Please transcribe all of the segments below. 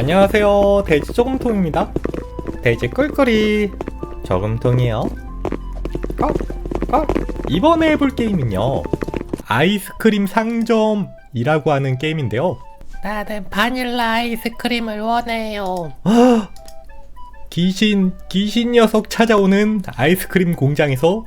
안녕하세요 돼지 저금통입니다 돼지 꿀꿀이 저금통이요 꺽, 꺽. 이번에 해볼 게임은요 아이스크림 상점이라고 하는 게임인데요 나는 바닐라 아이스크림을 원해요. 귀신 귀신 녀석 찾아오는 아이스크림 공장에서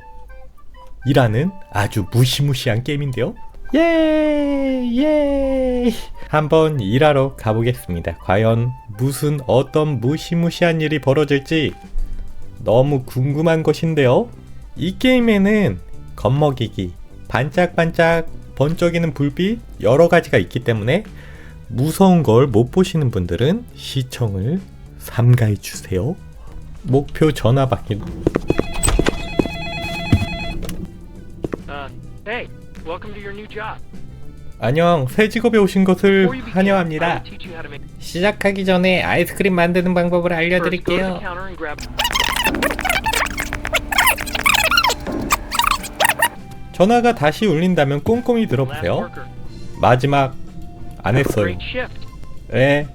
일하는 아주 무시무시한 게임인데요. 예, 예. 한번 일하러 가보겠습니다. 과연 무슨 어떤 무시무시한 일이 벌어질지 너무 궁금한 것인데요. 이 게임에는 겁먹이기, 반짝반짝 번쩍이는 불빛 여러 가지가 있기 때문에 무서운 걸 못 보시는 분들은 시청을 삼가해 주세요. 목표 전화 받기. Uh, hey, welcome to your new job. 안녕, 새 직업에 오신 것을 환영합니다. 시작하기 전에 아이스크림 만드는 방법을 알려드릴게요. 전화가 다시 울린다면 꼼꼼히 들어보세요. 마지막 안 했어요. 네.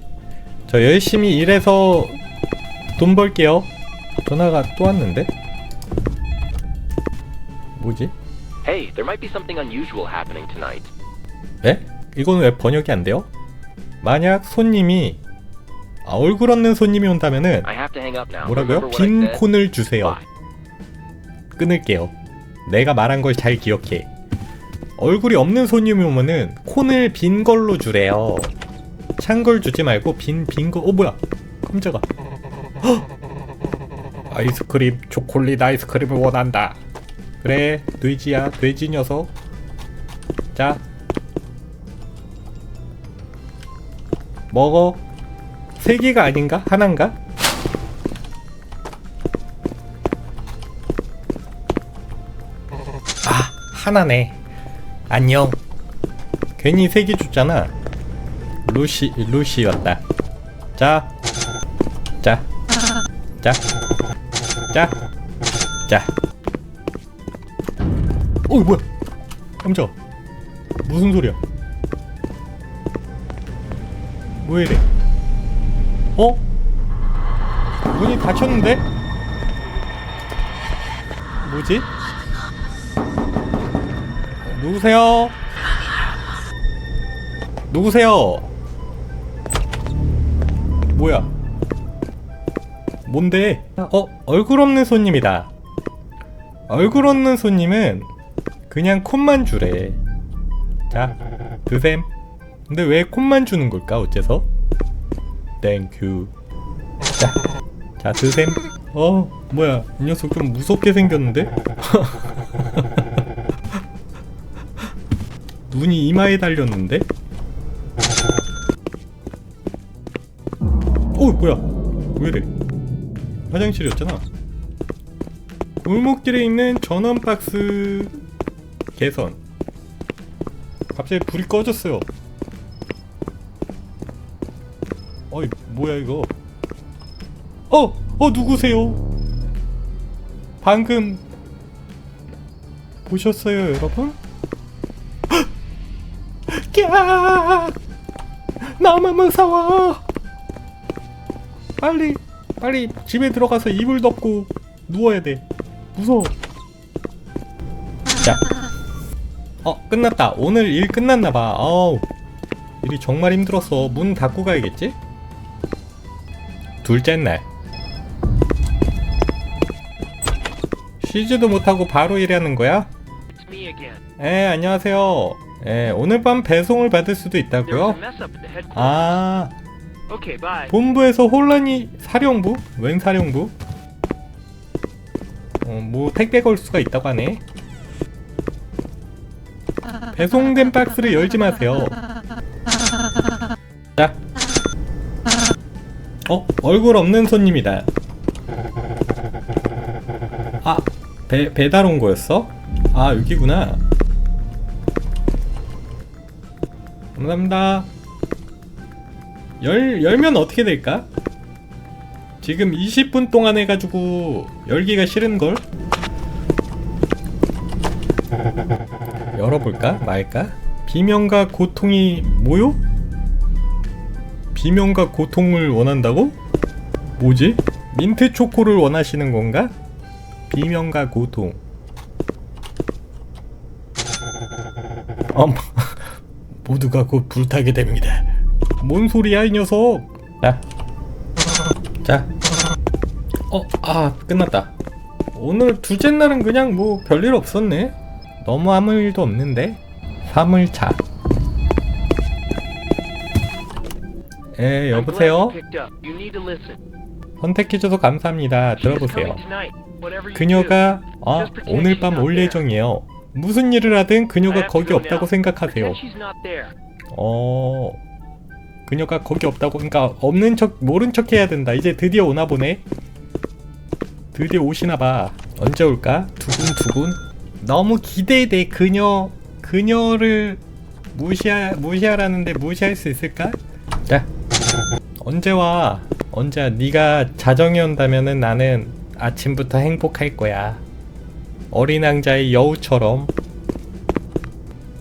저 열심히 일해서 돈 벌게요. 전화가 또 왔는데? 뭐지? Hey, there might be something unusual happening tonight. 에? 이건 왜 번역이 안 돼요? 만약 손님이 아, 얼굴 없는 손님이 온다면은 I have to hang up now. 뭐라고요? Remember what I 빈 said? 콘을 주세요. Bye. 끊을게요. 내가 말한 걸 잘 기억해. 얼굴이 없는 손님이 오면은 콘을 빈 걸로 주래요. 찬 걸 주지 말고 빈 빈 거. 어 뭐야? 깜짝아. 헉! 아이스크림 초콜릿 아이스크림을 원한다. 그래 돼지야 돼지 녀석. 자 먹어. 세 개가 아닌가? 하나인가? 아 하나네 안녕 괜히 세 개 줬잖아 루시 루시였다 자 자, 자, 자, 자. 어 뭐야? 깜짝. 무슨 소리야? 왜 이래? 어? 문이 닫혔는데? 뭐지? 누구세요? 누구세요? 뭐야? 뭔데? 어, 얼굴 없는 손님이다. 얼굴 없는 손님은 그냥 콘만 주래. 자, 드셈. 근데 왜 콘만 주는 걸까? 어째서? 땡큐. 자, 자 드셈. 어, 뭐야? 이 녀석 좀 무섭게 생겼는데? 눈이 이마에 달렸는데? 어, 뭐야? 왜 이래? 화장실이었잖아. 골목길에 있는 전원 박스 개선. 갑자기 불이 꺼졌어요. 어이, 뭐야 이거? 어, 어 누구세요? 방금 보셨어요, 여러분? 야! 너무 무서워. 빨리 빨리 집에 들어가서 이불 덮고 누워야 돼. 무서워. 자. 어, 끝났다. 오늘 일 끝났나 봐. 어우. 일이 정말 힘들었어. 문 닫고 가야겠지? 둘째 날. 쉬지도 못하고 바로 일하는 거야? 에, 안녕하세요. 에, 오늘 밤 배송을 받을 수도 있다고요? 아. 본부에서 혼란이 사령부? 웬 사령부? 어, 뭐 택배 걸 수가 있다고 하네. 배송된 박스를 열지 마세요. 자. 어, 얼굴 없는 손님이다. 아, 배, 배달 온 거였어? 아, 여기구나. 감사합니다. 열, 열면 어떻게 될까? 지금 20분 동안 해가지고 열기가 싫은걸? 열어볼까? 말까? 비명과 고통이 뭐요? 비명과 고통을 원한다고? 뭐지? 민트 초코를 원하시는 건가? 비명과 고통. 엄, 모두가 곧 불타게 됩니다. 뭔 소리야 이 녀석? 자, 자. 어, 아 끝났다. 오늘 둘째 날은 그냥 뭐 별일 없었네. 너무 아무 일도 없는데. 사물차. 에 여보세요. 선택해줘서 감사합니다. 들어보세요. 그녀가 어, pretend 오늘 밤 올. 예정이에요. 무슨 일을 하든 그녀가 거기 없다고. 생각하세요. 어, 그녀가 거기 없다고, 그러니까 없는 척, 모른 척 해야 된다. 이제 드디어 오나 보네. 드디어 오시나 봐. 언제 올까? 두근두근. 너무 기대돼. 그녀, 그녀를 무시하, 무시하라는데 무시할 수 있을까? 자, 언제 와? 언제 와? 네가 자정에 온다면은 나는 아침부터 행복할 거야. 어린 왕자의 여우처럼.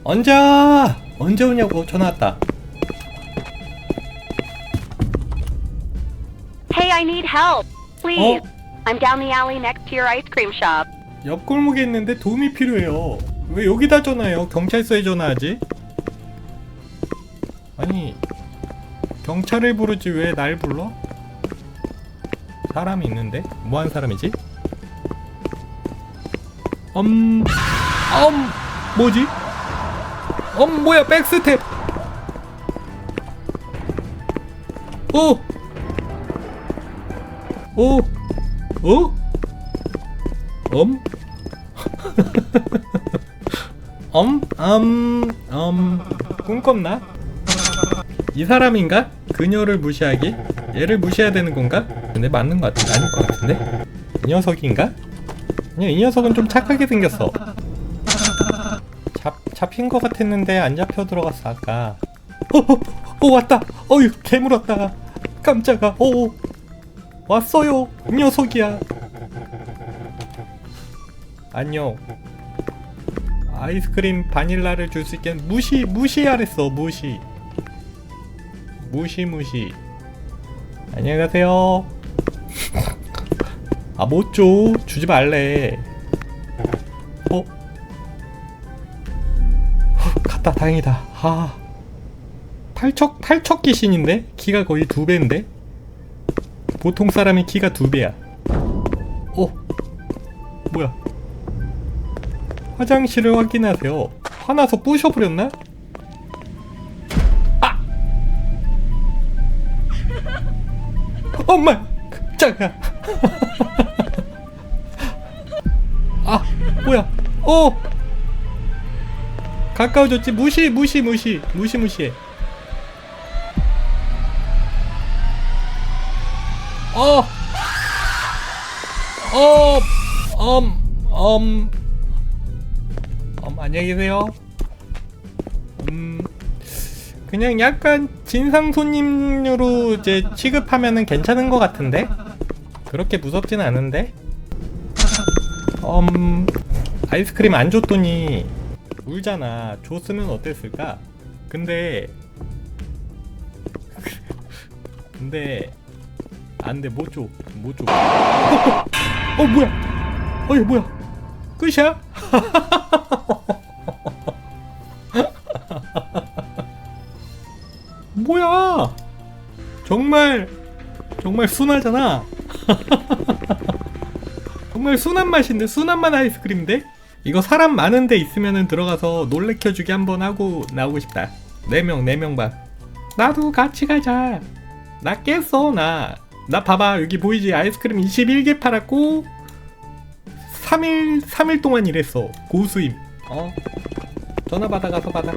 언제 와? 언제 오냐고 전화 왔다. Hey, I need help. Please. Oh. I'm down the alley next to your ice cream shop. 옆 골목에 있는데 도움이 필요해요. 왜 여기다 전화해요? 경찰서에 전화하지? 아니 경찰을 부르지 왜 날 불러? 사람이 있는데 뭐한 사람이지? 엄, 엄, 뭐지? 엄 뭐야 백스텝? 오, 오, 오, 엄? 엄? 엄? 엄? 꿈꿨나? 이 사람인가? 그녀를 무시하기? 얘를 무시해야 되는 건가? 근데 맞는 것 같은데 아닐 것 같은데? 이 녀석인가? 그냥 이 녀석은 좀 착하게 생겼어 잡, 잡힌 것 같았는데 안 잡혀 들어갔어 아까 어, 어, 어 왔다 어휴 괴물 왔다 깜짝아 어 왔어요 이 녀석이야 안녕. 아이스크림 바닐라를 줄 수 있게 무시 무시하랬어 무시. 무시 무시. 안녕히 가세요. 아 못 줘. 주지 말래. 어? 후, 갔다 다행이다. 아. 탈척 탈척 귀신인데 키가 거의 두 배인데. 보통 사람의 키가 두 배야. 어? 뭐야? 화장실을 확인하세요. 화나서 부셔버렸나? 아! 엄마! 깜짝아! 아, 뭐야? 어! 가까워졌지? 무시, 무시, 무시. 무시, 무시해. 어! 어! 엄, 엄, 음, 안녕히 계세요. 음, 그냥 약간 진상 손님으로 이제 취급하면은 괜찮은 것 같은데? 그렇게 무섭진 않은데? 음, 아이스크림 안 줬더니 울잖아. 줬으면 어땠을까? 근데, 근데, 안 돼, 못 줘. 못 줘. 어, 어, 뭐야? 어이, 뭐야? 끝이야? 뭐야? 정말 정말 순하잖아. 정말 순한 맛인데 순한 맛 아이스크림인데? 이거 사람 많은데 있으면은 들어가서 놀래켜주기 한번 하고 나오고 싶다. 네 명, 네명 봐. 나도 같이 가자. 나 깼어, 나. 나 봐봐, 여기 보이지? 아이스크림 21개 팔았고, 3일 3일 동안 일했어 고수임 어 전화 받아 가서 받아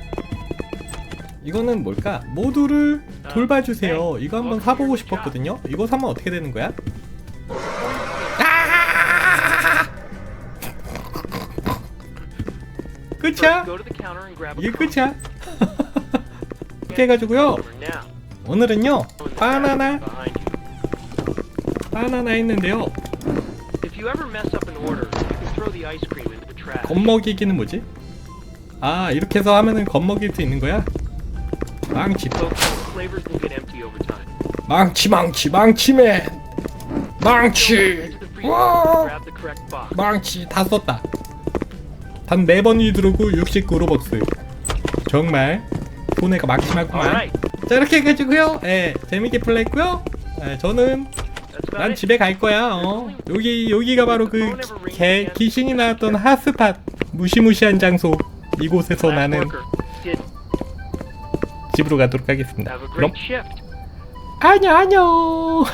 이거는 뭘까 모두를 돌봐주세요 이거 한번 사보고 싶었거든요 이거 사면 어떻게 되는 거야 아! 끝이야 이게. 끝이야 이렇게 해가지고요. 오늘은요 바나나. 바나나 했는데요 trash. 겁먹이기는 뭐지 아 이렇게 해서 하면은 겁먹일 수 있는 거야? over time. 망치 망치 망치맨. 망치. 와. 망치. 다 썼다. 단 4번이 들어오고 69로벅스. 정말 손해가 막심하구만. 자 이렇게 해가지고요. 예 재밌게 플레이했고요. 예, 저는 난. 집에 갈 거야. 어. 여기 여기가 바로 그 개 귀신이 나왔던 핫스팟 무시무시한 장소 이곳에서 나는 집으로 가도록 하겠습니다 그럼. 안녕 안녕